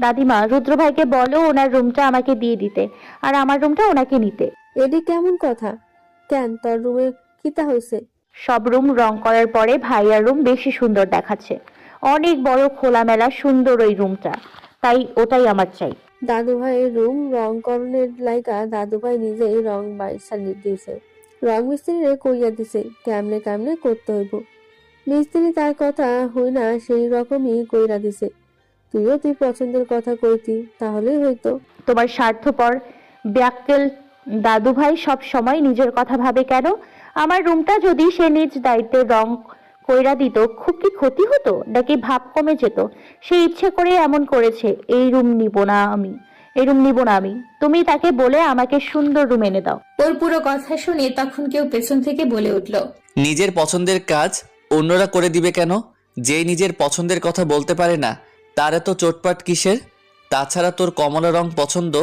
দাদিমা রুদ্র ভাইকে বলো ওনার রুমটা আমাকে দিয়ে দিতে আর আমার রুমটা ওনাকে নিতে। এটি কেমন কথা? কেন তোর রুমে কিতা হয়েছে? সব রুম রং করার পরে ভাইয়ার রুম বেশি সুন্দর দেখাচ্ছে। অনেক বড় খোলামেলা সুন্দর ওই রুমটা। তাই ওটাই আমার চাই। দাদু ভাইয়ের রুম রং করণের লাইকা দাদু ভাই নিজেই রং বাইসা দিয়েছে। রং মিস্ত্রিরে কইয়া দিছে কেমনে কেমনে করতে হইব। মিস্ত্রি তার কথা হই না সেই রকমই কইরা দিছে। তুইও তুই পছন্দের কথা কইতি তাহলেই হইতো। তোমার স্বার্থপর ব্যাককেল দাদু ভাই সব সময় নিজের কথা ভাবে কেন? আমার রুমটা যদি সে নিজ দায়িত্বে রং কইরা দিত খুব কি ক্ষতি হতো? নাকি ভাব কমে যেত? সে ইচ্ছে করে এমন করেছে এই রুম নিব না আমি এই রুম নিব না আমি। তুমি তাকে বলে আমাকে সুন্দর রুম এনে দাও। ওর পুরো কথা শুনে তখন কেউ পেছন থেকে বলে উঠল নিজের পছন্দের কাজ অন্যরা করে দিবে কেন? যে নিজের পছন্দের কথা বলতে পারে না তার এত চোটপাট কিসের? তাছাড়া তোর কমলা রং পছন্দ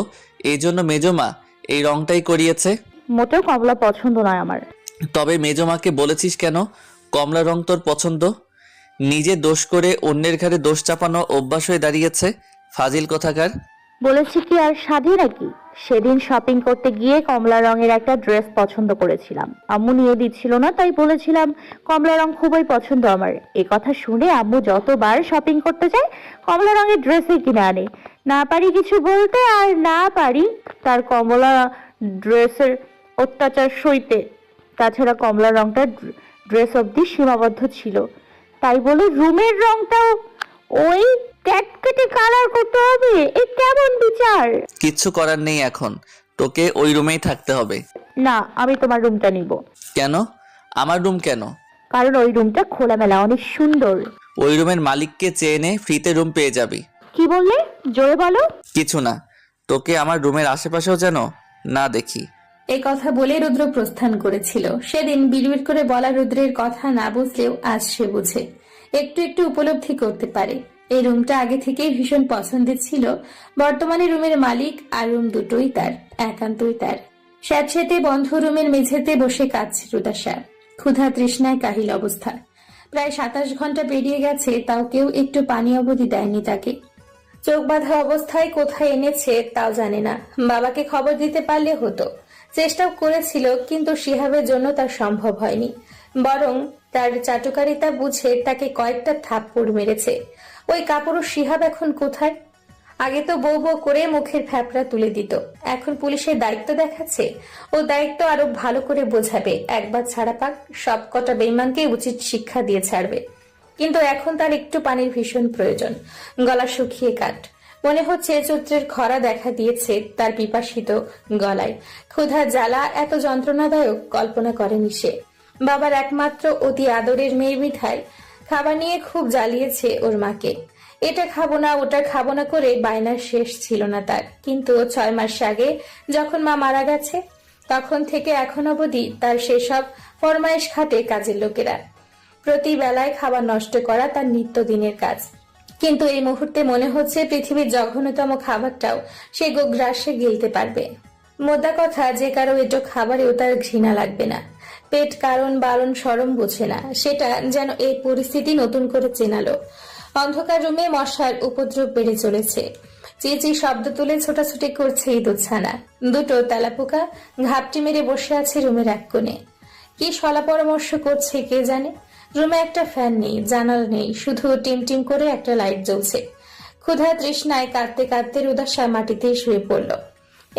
এই জন্য মেজমা এই রংটাই করিয়েছে। মোটেও কমলা পছন্দ নয় আমার। তবে মেজমাকে বলেছিস কেন? কমলা রং তোর পছন্দ? নিজে দোষ করে অন্যের ঘাড়ে দোষ চাপানো অভ্যাস হয়ে দাঁড়িয়েছে। ফাজিল কথাকার। বলেছি কি আর সাধে নাকি? সেদিন শপিং করতে গিয়ে কমলা রঙের একটা ড্রেস পছন্দ করেছিলাম। আম্মু নিয়ে দিচ্ছিল না, তাই বলেছিলাম, কমলা রং খুবই পছন্দ আমার। এ কথা শুনে আম্মু যতবার শপিং করতে যায়, কমলা রঙের ড্রেসই কিনে আনে। না পারি কিছু বলতে আর না পারি তার কমলা ড্রেসের অত্যাচার সইতে। তাছাড়া কমলা রংটা ড্রেস অবধি সীমাবদ্ধ ছিল। তাই বলে, রুমের রংটাও ওই ক্যাটকেটে কালার করতে হবে। এ কেমন বিচার? কিচ্ছু করার নেই এখন। তোকে ওই রুমেই থাকতে হবে। না আমি তোমার রুমটা নিব। কেন? আমার রুম কেন? কারণ ওই রুমটা খোলামেলা অনেক সুন্দর। ওই রুমের মালিককে চেয়ে নে ফ্রিতে রুম পেয়ে যাবি। কি বললে? জোরে বলো। কিছু না। তোকে আমার রুমের আশেপাশেও যেন না দেখি। এই কথা বলে রুদ্র প্রস্থান করেছিল। সেদিন বিড়বিড় করে বলা রুদ্রের কথা না বুঝলেও আজ সে বুঝে। একটু একটু উপলব্ধি করতে পারে। এই রুমটা আগে থেকেই ভীষণ পছন্দের ছিল। বর্তমানে রুমের মালিক আর রুম দুটোই তার, একান্তই তার। স্যাঁতস্যাঁতে বন্ধ রুমের মেঝেতে বসে কাঁদছে রুদাসা ক্ষুধা তৃষ্ণায় কাহিল অবস্থা। প্রায় সাতাশ ঘণ্টা পেরিয়ে গেছে, তাও কেউ একটু পানি অবধি দেয়নি তাকে। চোখ বাঁধা অবস্থায় কোথায় এনেছে তাও জানে না। বাবাকে খবর দিতে পারলে হতো। চেষ্টাও করেছিল, কিন্তু শিহাবের জন্য তার সম্ভব হয়নি। বরং তার চাটুকারিতা বুঝে তাকে কয়েকটা থাপ্পড় মেরেছে। ওই কাপড় শিহাব এখন কোথায়? আগে তো বউ বউ করে মুখের ফ্যাপড়া তুলে দিত। এখন পুলিশের দায়িত্ব দেখাচ্ছে। ও দায়িত্ব আরও ভালো করে বোঝাবে। একবার ছাড়া পাক সব কটা বেইমানকে উচিত শিক্ষা দিয়ে ছাড়বে। কিন্তু এখন তার একটু পানির ভীষণ প্রয়োজন। গলা শুকিয়ে কাট মনে হচ্ছে চৈত্রের খরা দেখা দিয়েছে তার পিপাসিত গলায়। ক্ষুধা, জ্বালা, এত যন্ত্রণাদায়ক কল্পনা করেনি সে। বাবার একমাত্র অতি আদরের মেয়ে মিঠাই খাবার নিয়ে খুব জ্বালিয়েছে ওর মাকে। এটা খাব না, ওটা খাব না করে বায়নার শেষ ছিল না তার। কিন্তু ছয় মাস আগে যখন মা মারা গেছে, তখন থেকে এখন অবধি তার সেসব ফরমাইশ খাটে কাজের লোকেরা। প্রতি বেলায় খাবার নষ্ট করা তার নিত্যদিনের কাজ। কিন্তু এই মুহূর্তে মনে হচ্ছে পৃথিবীর জঘন্যতম খাবারটাও সে গোগ্রাসে গিলতে পারবে। মোদ্দা কথা, যে কারও এটো খাবারেও তার ঘৃণা লাগবে না। পেট কারণ, বারণ, সরম বোঝে না। সেটা যেন এই পরিস্থিতি নতুন করে চেনালো। অন্ধকার রুমে মশার উপদ্রব বেড়ে চলেছে। চেঁচি শব্দ তুলে ছোটাছুটি করছে ইঁদুরছানা দুটো তেলাপোকা ঘাপটি মেরে বসে আছে রুমের এক কোণে। কি সলা পরামর্শ করছে কে জানে? রুমে একটা ফ্যান নেই, জানালা নেই, শুধু টিম টিম করে একটা লাইট জ্বলছে। ক্ষুধা তৃষ্ণায় কাঁদতে কাঁদতে রুদাসা মাটিতেই শুয়ে পড়ল।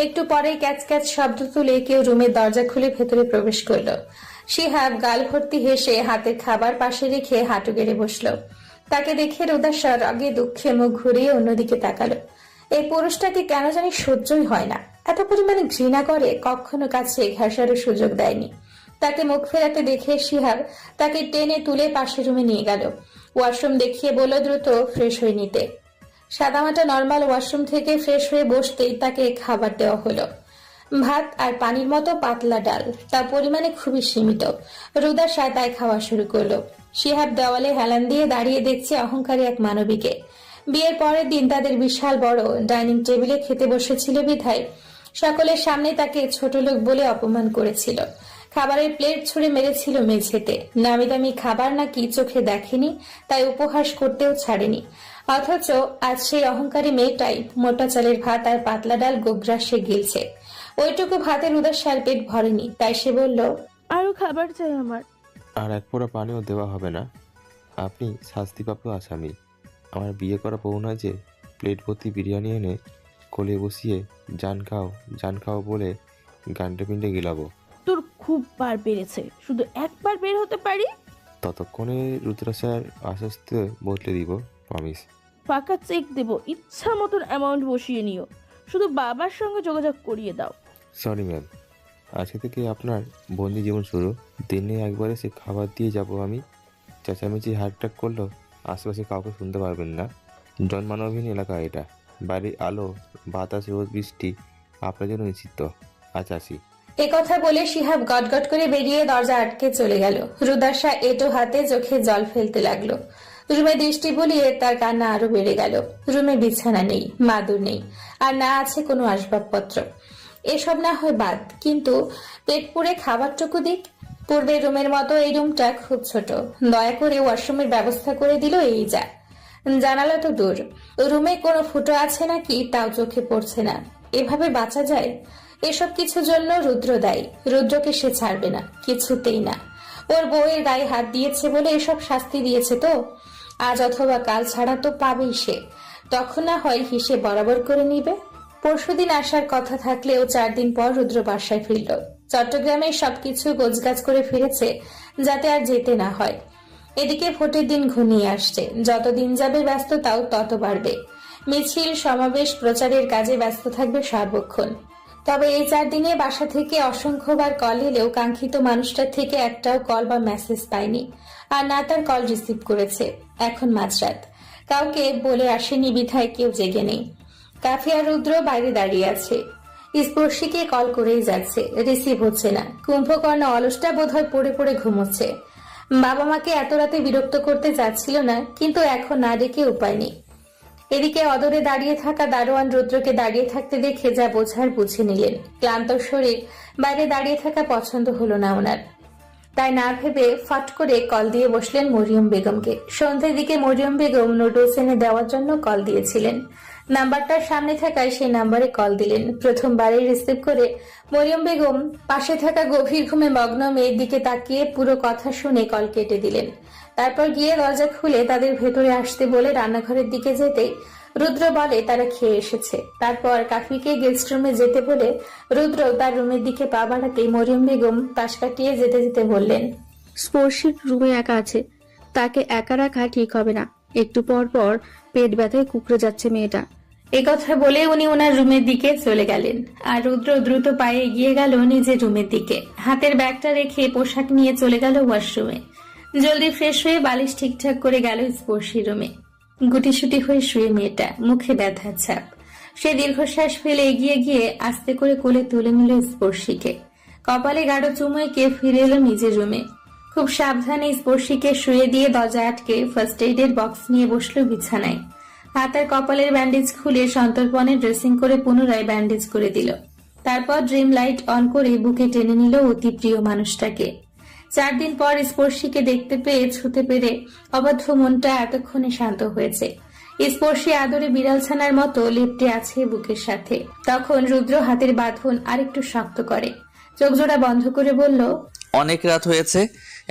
একটু পরেই ক্যাচ ক্যাচ শব্দ তুলে কেউ রুমের দরজা খুলে ভেতরে প্রবেশ করল। শিহাব গাল ভর্তি হেসে হাতে খাবার পাশে রেখে হাঁটু গেড়ে বসল। তাকে দেখে রুদাসা রাগে দুঃখে মুখ ঘুরিয়ে অন্যদিকে তাকালো। এই পুরুষটাকে কেন জানি সহ্যই হয় না। এত পরিমাণে ঘৃণা করে কখনো কাছে ঘেঁষারও সুযোগ দেয়নি। তাকে মুখ ফেরাতে দেখে শিহাব তাকে টেনে তুলে পাশের রুমে নিয়ে গেল। ওয়াশরুম দেখিয়ে বলল, দ্রুত ফ্রেশ হয়ে নিতে। সাদামাটা নর্মাল ওয়াশরুম থেকে ফ্রেশ হয়ে বসতেই তাকে খাবার দেওয়া হলো। ভাত আর পানির মতো পাতলা ডাল, তার পরিমাণে খুবই সীমিত। রুদা সাতায় খাওয়া শুরু করল। শিহাব দেওয়ালে হেলান দিয়ে দাঁড়িয়ে দেখছে অহংকারী এক মানবীকে। বিয়ের পরের দিন তাদের বিশাল বড় ডাইনিং টেবিলে খেতে বসেছিল বিধায়। সকলের সামনে তাকে ছোট লোক বলে অপমান করেছিল। খাবারের প্লেট ছুঁড়ে মেরেছিল মেঝেতে। নামি দামি খাবার নাকি চোখে দেখেনি তাই উপহাস করতেও ছাড়েনি। অথচ আজ সেই অহংকারী মেয়েটাই মোটা চালের ভাত আর পাতলা ডাল গোগ্রাসে গিলছে। ওইটুকু ভাতের উদাসার পেট ভরেনি তাই সে বলল আরও খাবার চাই আমার। আর এক ফোঁটা পানিও দেওয়া হবে না। আপনি শাস্তিপ্রাপ্ত আসামি। আমার বিয়ে করা বউ না যে প্লেট ভর্তি বিরিয়ানি এনে কোলে বসিয়ে জান খাও জান খাও বলে গান্ডে পিণ্ডে গিলাবো। খুব বার বেড়েছে শুধু একবার বের হতে পারি? ততক্ষণে রুদ্রাসার আশ্বস্ত বদলে দিব প্রমিস পাকা চেক দেব ইচ্ছা মতন অ্যামাউন্ট বসিয়ে নিও। শুধু বাবার সঙ্গে যোগাযোগ করিয়ে দাও। সরি ম্যাম আজকে থেকে আপনার বন্দি জীবন শুরু। দিনে একবার এসে খাবার দিয়ে যাব আমি। চেঁচামেচি হার্টটাক করলেও আশেপাশে কাউকে শুনতে পারবেন না। জন্মানবহীন এলাকা এটা। বাড়ির আলো বাতাস রোদ বৃষ্টি আপনার জন্য নিশ্চিত আজ আসি। কথা বলে শিহাব গটগট করে বেরিয়ে দরজা আটকে চলে গেল। রুদাসা এটো হাতে চোখে জল ফেলতে লাগল। রুমে দৃষ্টি বলিয়ে তার কান্না আরও বেড়ে গেল। রুমে বিছানা নেই, মাদুর নেই, আর না আছে কোনো আসবাবপত্র। এসব না হয় বাদ, কিন্তু পেট পুড়ে খাবারটুকু দিক। পূর্বের রুমের মতো এই রুমটা খুব ছোট। দয়া করে ওয়াশরুমের ব্যবস্থা করে দিল এই যা। জানালা তো দূর। রুমে কোনো ফুটো আছে নাকি তাও চোখে পড়ছে না। এভাবে বাঁচা যায়? এসব কিছুর জন্য রুদ্র দায়ী। রুদ্রকে সে ছাড়বে না, কিছুতেই না। ওর বউয়ের গায়ে হাত দিয়েছে বলে এসব শাস্তি দিয়েছে তো? আজ অথবা কাল ছাড়া তো পাবেই সে। তখন না হয় হিসে বরাবর করে নিবে। পরশুদিন আসার কথা থাকলেও চার দিন পর রুদ্র বাসায় ফিরল। চট্টগ্রামে সবকিছু গোছগাছ করে ফিরেছে, যাতে আর যেতে না হয়। এদিকে ভোটের দিন ঘনিয়ে আসছে। যত দিন যাবে ব্যস্ততাও তত বাড়বে। মিছিল, সমাবেশ, প্রচারের কাজে ব্যস্ত থাকবে সার্বক্ষণ। তবে এই চার দিনে বাসা থেকে অসংখ্যবার কল এলেও কাঙ্ক্ষিত মানুষটার থেকে একটাও কল বা মেসেজ পায়নি। আর না তার কল রিসিভ করেছে। এখন মাঝরাত। কাউকে বলে আসেনি বিধায় কেউ জেগে নেই। কাফিয়া রুদ্র বাইরে দাঁড়িয়ে আছে। স্পর্শীকে কল করেই যাচ্ছে। রিসিভ হচ্ছে না। কুম্ভকর্ণ অলসটা বোধহয় পড়ে পড়ে ঘুমোচ্ছে। বাবা মাকে এত রাতে বিরক্ত করতে যাচ্ছিল না, কিন্তু এখন না ডেকে উপায় নেই। এদিকে অদরে দাঁড়িয়ে থাকা দারোয়ান রুদ্রকে দাঁড়িয়ে থাকতে দেখে যা বোঝার বুঝে নিলেন। ক্লান্ত শরীর, বাইরে দাঁড়িয়ে থাকা পছন্দ হলো না ওনার। তাই না ভেবে ফট করে কল দিয়ে বসলেন মরিয়ম বেগমকে। সন্ধ্যের দিকে মরিয়ম বেগম নুডলস এনে দেওয়ার জন্য কল দিয়েছিলেন। নাম্বারটার সামনে থাকায় সেই নাম্বারে কল দিলেন। প্রথমবারে রিসিভ করে মরিয়ম বেগম পাশে থাকা গভীর ঘুমে মগ্ন মেয়ের দিকে তাকিয়ে পুরো কথা শুনে কল কেটে দিলেন। তারপর গিয়ে দরজা খুলে তাদের ভেতরে আসতে বলে রান্নাঘরের দিকে যেতে রুদ্র বলে তারা খেয়ে এসেছে। তারপর কাফিকে গেস্ট রুমে যেতে বলে রুদ্র তার রুমের দিকে পা বাড়াতে মরিয়ম বেগম পাশ কাটিয়ে যেতে যেতে বললেন স্পর্শীর রুমে একা আছে। তাকে একা রাখা ঠিক হবে না। একটু পর পর পেট ব্যথায় কুকড়ে যাচ্ছে মেয়েটা। এ কথা বলে উনি ওনার রুমের দিকে চলে গেলেন আর রুদ্র দ্রুত পায়ে এগিয়ে গেল নিজের রুমের দিকে। হাতের ব্যাগটা রেখে পোশাক নিয়ে চলে গেল ওয়াশরুমে জলদি ফ্রেশ হয়ে বালিশ ঠিকঠাক করে গেল স্পর্শী রুমে। গুটিসুটি হয়ে শুয়ে মেয়েটা, মুখে ব্যথা ছাপ। সে দীর্ঘশ্বাস ফেলে এগিয়ে গিয়ে আস্তে করে কোলে তুলে নিল স্পর্শীকে। কপালে গাঢ় চুমো কে ফিরে এলো নিজের রুমে। খুব সাবধানে স্পর্শীকে শুয়ে দিয়ে দরজা আটকে ফার্স্ট এইডের বক্স নিয়ে বসল বিছানায়। হাতের কপালের ব্যান্ডেজ খুলে সন্তর্পণে ড্রেসিং করে পুনরায় ব্যান্ডেজ করে দিল। তারপর ড্রিম লাইট অন করে বুকে টেনে নিল অতি প্রিয় মানুষটাকে। চার দিন পর স্পর্শীকে দেখতে পেয়ে ছুতে পেরে অবাধ্য মনটা এতক্ষণে শান্ত হয়েছে। স্পর্শী আদরে বিড়াল ছানার মতো লেপটে আছে বুকের সাথে। তখন রুদ্র হাতের বাঁধন আরেকটু শক্ত করে। চোখ জোড়া বন্ধ করে বলল অনেক রাত হয়েছে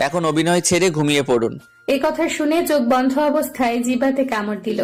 এখন অভিনয় ছেড়ে ঘুমিয়ে পড়ুন। এই কথা শুনে চোখ বন্ধ অবস্থায় জিবাতে কামড় দিল।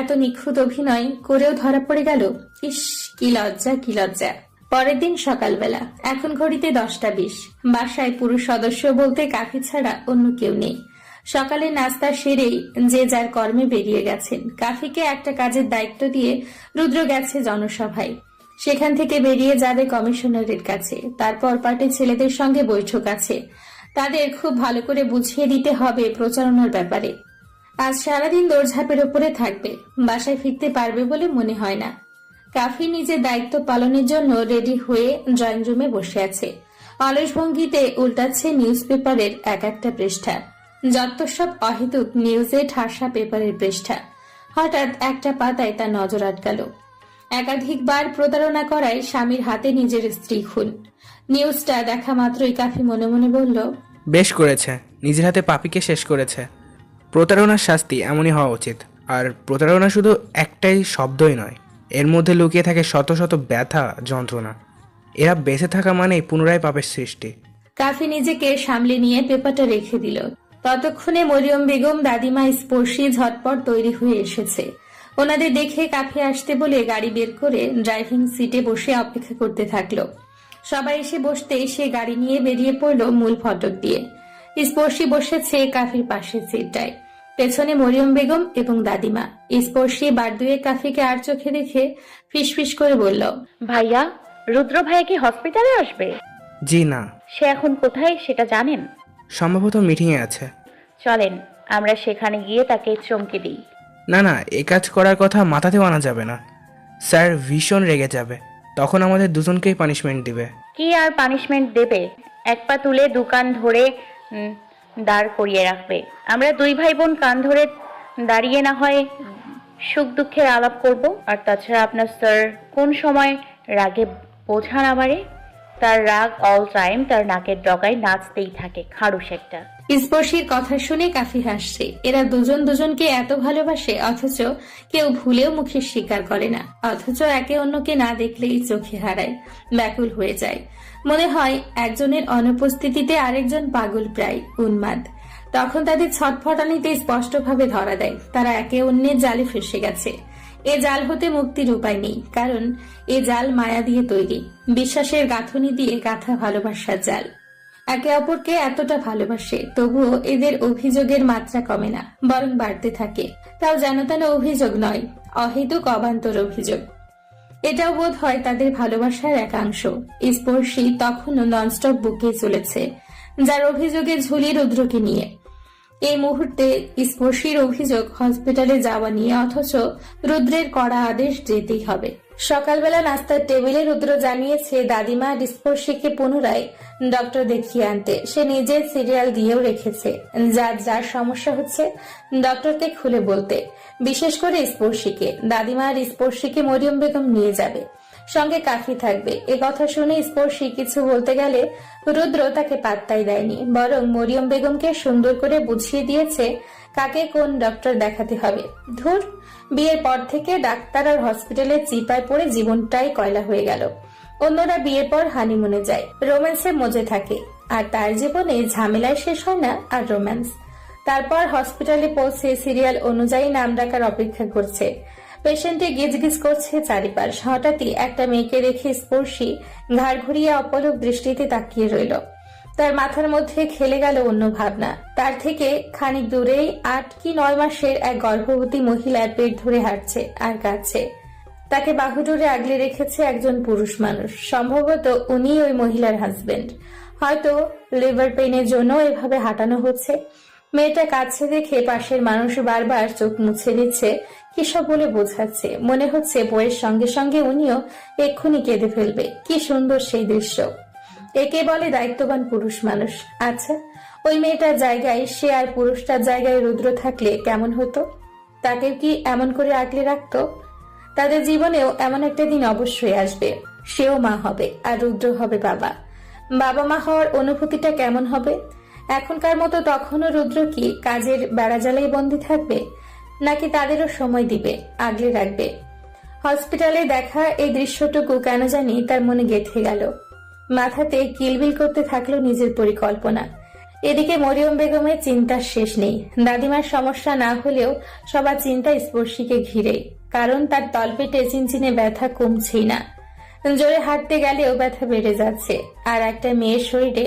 এত নিখুঁত অভিনয় করেও ধরা পড়ে গেল ইস কি লজ্জা কি লজ্জা। পরের দিন সকালবেলা। এখন ঘড়িতে দশটা বিশ। বাসায় পুরুষ সদস্য বলতে কাফি ছাড়া অন্য কেউ নেই। সকালে নাস্তা সেরেই যে যার কর্মে বেরিয়ে গেছেন। কাফিকে একটা কাজের দায়িত্ব দিয়ে রুদ্র গেছে জনসভায়। সেখান থেকে বেরিয়ে যাবে কমিশনারের কাছে। তারপর পার্টি ছেলেদের সঙ্গে বৈঠক আছে। তাদের খুব ভালো করে বুঝিয়ে দিতে হবে প্রচারণার ব্যাপারে। আজ সারাদিন দৌড়ঝাঁপের ওপরে থাকবে। বাসায় ফিরতে পারবে বলে মনে হয় না। কাফি নিজের দায়িত্ব পালনের জন্য রেডি হয়ে ড্রয়িং রুমে বসে আছে। অলস ভঙ্গিতে উল্টাচ্ছে নিউজ পেপারের এক একটা পৃষ্ঠা। যত সব অহেতুক নিউজে ঠাসা পেপারের পৃষ্ঠা। হঠাৎ একটা পাতায় তার নজর আটকালো। একাধিকবার প্রতারণা করায় স্বামীর হাতে নিজের স্ত্রী খুন। নিউজটা দেখা মাত্রই কাফি মনে মনে বলল, বেশ করেছে। নিজের হাতে পাপিকে শেষ করেছে। প্রতারণার শাস্তি এমনই হওয়া উচিত। আর প্রতারণা শুধু একটাই শব্দই নয়। এর মধ্যে লুকিয়ে থাকে শত শত ব্যথা, যন্ত্রণা। এরা বেঁচে থাকা মানেই পুনরায় পাপের সৃষ্টি। কাফি নিজেকে সামলে নিয়ে পেপারটা রেখে দিল। ততক্ষণে মরিয়ম বেগম, দাদিমা স্পর্শী ঝটপট তৈরি হয়ে এসেছে। ওনাদের দেখে কাফি আসতে বলে গাড়ি বের করে ড্রাইভিং সিটে বসে অপেক্ষা করতে থাকল। সবাই এসে বসতেই সে গাড়ি নিয়ে বেরিয়ে পড়ল মূল ফটক দিয়ে। স্পর্শী বসেছে কাফির পাশের সিটটায়। পেছনে মরিয়ম বেগম এবং দাদিমা। স্পর্শী বার দুয়ে কাফিকে আর চোখে দেখে ফিসফিস করে বলল ভাইয়া রুদ্র ভাইয়া কি হসপিটালে আসবে? জি না। সে এখন কোথায় সেটা জানেন? সম্ভবত মিটিংয়ে আছে। চলেন আমরা সেখানে গিয়ে তাকে চমকে দিই। না না এ কাজ করার কথা মাথাতেও আনা যাবে না। স্যার ভীষণ রেগে যাবে। তখন আমাদের দুজনকেই পানিশমেন্ট দিবে। কি আর পানিশমেন্ট দেবে? এক পা তুলে দোকান ধরে উম, দাঁড় করিয়ে রাখবে। আমরা দুই ভাই বোন কান ধরে দাঁড়িয়ে না হয় সুখ দুঃখের আলাপ করব। আর তাছাড়া আপনার স্যার কোন সময় রাগে বোঝান আমারে তার রাগ অল টাইম তার নাকের ডগায় নাচতেই থাকে খাড়ুস একটা। স্পর্শীর কথা শুনে কাফি হাসছে। এরা দুজন দুজনকে এত ভালোবাসে, অথচ কেউ ভুলেও মুখে স্বীকার করে না, অথচ একে অন্যকে না দেখলেই চোখে হারায়, ব্যাকুল হয়ে যায়। মনে হয় একজনের অনুপস্থিতিতে আরেকজন পাগল প্রায়, উন্মাদ। তখন তাদের ছটফটানিতে স্পষ্টভাবে ধরা দেয়, তারা একে অন্যের জালে ফেসে গেছে। এ জাল হতে মুক্তির উপায় নেই, কারণ এ জাল মায়া দিয়ে তৈরি। বিশ্বাসের গাঁথনি দিয়ে গাঁথা ভালোবাসার জাল। একে অপরকে এতটা ভালোবাসে, তবুও এদের অভিযোগের মাত্রা কমে না, বরং বাড়তে থাকে। তাও যেন তেন অভিযোগ নয়, অহেতুক অবান্তর অভিযোগ। এটাও বোধ হয় তাদের ভালোবাসার একাংশ। স্পর্শী তখনও ননস্টপ বুকে চলেছে, যার অভিযোগে ঝুলি রুদ্রকে নিয়ে। এই মুহূর্তে স্পর্শীর অভিযোগ হসপিটালে যাওয়া নিয়ে, অথচ রুদ্রের কড়া আদেশ যেতেই হবে। সকালবেলা নাস্তার টেবিলে রুদ্র জানিয়েছে, দাদিমা ডিসপর্শিকে পুনরায় ডক্টর দেখিয়ে আনতে। সে নিজে সিরিয়াল দিয়েও রেখেছে। যার যার সমস্যা হচ্ছে, ডক্টরকে খুলে বলতে। বিশেষ করে স্পর্শীকে। দাদিমার স্পর্শীকে মরিয়ম বেগম নিয়ে যাবে। সঙ্গে কাফি থাকবে। এ কথা শুনে স্পর্শী কিছু বলতে গেলে রুদ্র তাকে পাত্তাই দেয়নি, বরং মরিয়ম বেগমকে সুন্দর করে বুঝিয়ে দিয়েছে কাকে কোন ডক্টর দেখাতে হবে। ধুর, বিয়ের পর থেকে ডাক্তার আর হসপিটালে চিপায় পড়ে জীবনটাই কয়লা হয়ে গেল। অন্যরা বিয়ের পর হানিমুনে যায়। রোম্যান্সে মজে থাকে। আর তার জীবনে ঝামেলায় শেষ হয় না আর রোম্যান্স তারপর হসপিটালে পৌঁছে সিরিয়াল অনুযায়ী নাম ডাকার অপেক্ষা করছে। পেশেন্টে গিজগিজ করছে চারিপাশ। হঠাৎই একটা মেয়েকে রেখে স্পর্শী ঘাড় ঘুরিয়ে অপলক দৃষ্টিতে তাকিয়ে রইল। তার মাথার মধ্যে খেলে গেল অন্য ভাবনা। তার থেকে খানিক দূরেই আট কি নয় মাসের এক গর্ভবতী মহিলার পেট ধরে হাঁটছে আর কাঁদছে। তাকে বাহুডোরে আগলে রেখেছে একজন পুরুষ মানুষ। সম্ভবত উনি ওই মহিলার হাজবেন্ড। হয়তো লিভার পেইনের জন্য এভাবে হাঁটানো হচ্ছে। মেয়েটা কাছে দেখে পাশের মানুষ বারবার চোখ মুছে দিচ্ছে কি সব বলে বোঝাচ্ছে? মনে হচ্ছে বইয়ের সঙ্গে সঙ্গে উনিও এক্ষুনি কেঁদে ফেলবে। কি সুন্দর সেই দৃশ্য। একে বলে দায়িত্ববান পুরুষ মানুষ। আচ্ছা ওই মেয়েটার জায়গায় সে আর পুরুষটার জায়গায় রুদ্র থাকলে কেমন হতো? তাকে কি এমন করে আগলে রাখতো? তাদের জীবনেও এমন একটা দিন অবশ্যই আসবে। সেও মা হবে আর রুদ্র হবে বাবা। বাবা মা হওয়ার অনুভূতিটা কেমন হবে? এখনকার মতো তখনও রুদ্র কি কাজের বেড়াজালেই বন্দি থাকবে? নাকি তাদেরও সময় দিবে, আগলে রাখবে? হসপিটালে দেখা এই দৃশ্যটুকু কেন জানি তার মনে গেঁথে গেল। মাথাতে কিলবিল করতে থাকল নিজের পরিকল্পনা। এদিকে মরিয়ম বেগমের চিন্তার শেষ নেই। দাদিমার সমস্যা না হলেও সবার চিন্তা স্পর্শীকে ঘিরে, কারণ তার তলপেটে চিনচিনে ব্যথা কমছেই না। জোরে হাঁটতে গেলেও ব্যথা বেড়ে যাচ্ছে, আর একটা মেয়ের শরীরে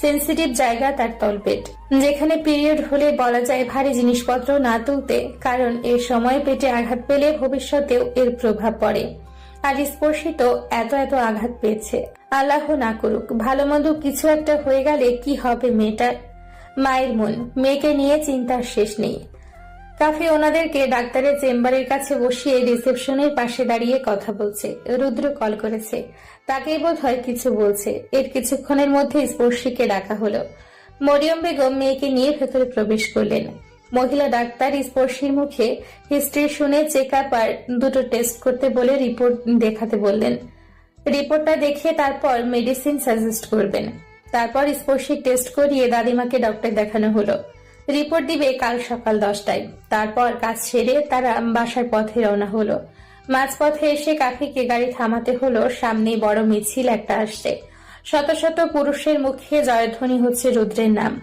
সেন্সিটিভ জায়গা তার তলপেট। যেখানে পিরিয়ড হলে বলা যায় ভারী জিনিসপত্র না তুলতে, কারণ এ সময় পেটে আঘাত পেলে ভবিষ্যতেও এর প্রভাব পড়ে। আর স্পর্শিত এত এত আঘাত পেয়েছে। আল্লাহ না করুক ভালো মন্দ কিছু একটা হয়ে গেলে কি হবে মেয়েটার? মায়ের মন, মেয়েকে নিয়ে চিন্তার শেষ নেই। কাফি ওনাদেরকে ডাক্তারের চেম্বারের কাছে বসিয়ে রিসেপশনের পাশে দাঁড়িয়ে কথা বলছে। রুদ্র কল করেছে। তাকেই বোধ হয় কিছু বলছে। এর কিছুক্ষণের মধ্যে স্পর্শীকে ডাকা হলো। মরিয়ম বেগম মেয়েকে নিয়ে ভেতরে প্রবেশ করলেন। মহিলা ডাক্তার স্পর্শীর মুখে হিস্ট্রি শুনে চেক আপ আর দুটো টেস্ট করতে বলে রিপোর্ট দেখাতে বললেন। রিপোর্টটা দেখে তারপর মেডিসিন সাজেস্ট করবেন। তারপর স্পর্শী টেস্ট করিয়ে দাদিমাকে ডক্টর দেখানো হলো। রিপোর্ট দিবে কাল সকাল দশটায়। তারপর কাজ সেরে তারা বাসার পথে রওনা হলো। মাঝপথে এসে কাকিকে গাড়ি থামাতে হলো সামনে বড় মিছিল একটা আসছে। শত শত পুরুষের মুখে জয়ধ্বনি হচ্ছে রুদ্রের নাম।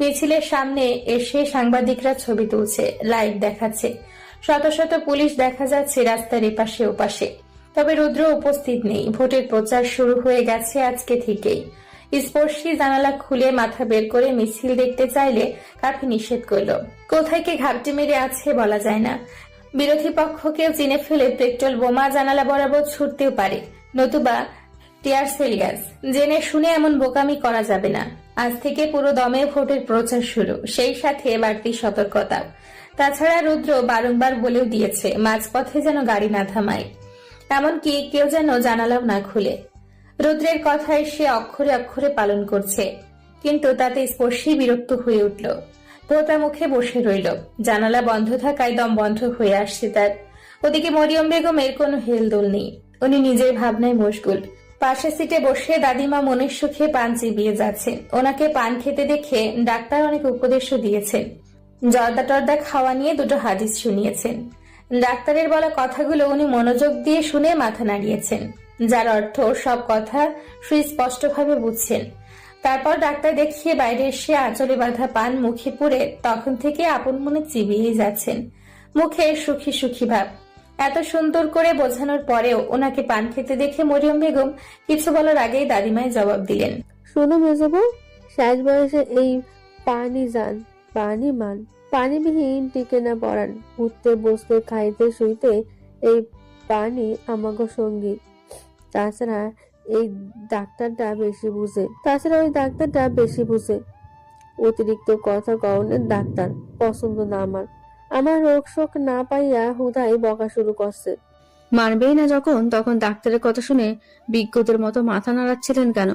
মিছিলের সামনে এসে সাংবাদিকরা ছবি তুলছে, লাইভ দেখাচ্ছে। শত শত পুলিশ দেখা যাচ্ছে রাস্তার এপাশে ওপাশে। তবে রুদ্র উপস্থিত নেই, ভোটের প্রচার শুরু হয়ে গেছে আজকে থেকেই। স্পর্শী জানালা খুলে মাথা বের করে মিছিল দেখতে চাইলে কাফি নিষেধ করল। কোথায় কে ঘাপটি মেরে আছে বলা যায় না। বিরোধী পক্ষকেও চিনে ফেলে পেট্রোল, বোমা, জানালা বরাবর ছুটতেও পারে। নতুবা টিয়ার সেলিয়াস, জেনে শুনে এমন বোকামি করা যাবে না। আজ থেকে পুরো দমে ভোটের প্রচার শুরু, সেই সাথে বাড়তি সতর্কতা। তাছাড়া রুদ্র বারংবার বলেও দিয়েছে, মাঝপথে যেন গাড়ি না থামায়। এমনকি কেউ যেন জানালাও না খুলে। রুদ্রের কথায় সে অক্ষরে অক্ষরে পালন করছে, কিন্তু তাতে স্পর্শী বিরক্ত হয়ে উঠল। পোতা মুখে বসে রইল। জানালা বন্ধ থাকায় দম বন্ধ হয়ে আসছে তার। ওদিকে মরিয়ম বেগমের কোনো হেলদোল নেই। উনি নিজের ভাবনায় মশগুল। পাশের সিটে বসে দাদিমা মনের সুখে পান চিবিয়ে যাচ্ছেন ওনাকে পান খেতে দেখে ডাক্তার অনেক উপদেশও দিয়েছেন। জর্দা টর্দা খাওয়া নিয়ে দুটো হাদিস শুনিয়েছেন। ডাক্তারের বলা কথাগুলো উনি মনোযোগ দিয়ে শুনে মাথা নাড়িয়েছেন। যার অর্থ সব কথা সুস্পষ্টভাবে বুঝছেন। তারপর ডাক্তার দেখিয়ে বাইরে এসে আঁচলে বাঁধা পান মুখে পুরে তখন থেকে আপন মনে চিবিয়েই যাচ্ছেন। মুখে সুখী সুখী ভাব। এত সুন্দর করে বোঝানোর পরেও ওনাকে পান খেতে দেখে মরিয়ম বেগম কিছু বলার আগেই দাদিমায় জবাব দিলেন। শোনো মেজবু শেষ বয়সে এই পানি যান, পানি মান, পানিবিহীন টিকে না পড়ান। উঠতে, বসতে, খাইতে, শুইতে এই পানি আমাকে সঙ্গী। তাছাড়া এই ডাক্তারটা বেশি বুঝে। তাছাড়া ওই ডাক্তারটা বেশি বুঝে। অতিরিক্ত কথা কওনের ডাক্তার, পছন্দ না আমার। আমার রোগ শোক না পাইয়া হুদাই বকা শুরু করছে। মানবেই না যখন, তখন ডাক্তারের কথা শুনে বিজ্ঞদের মতো মাথা নাড়াচ্ছিলেন কেন?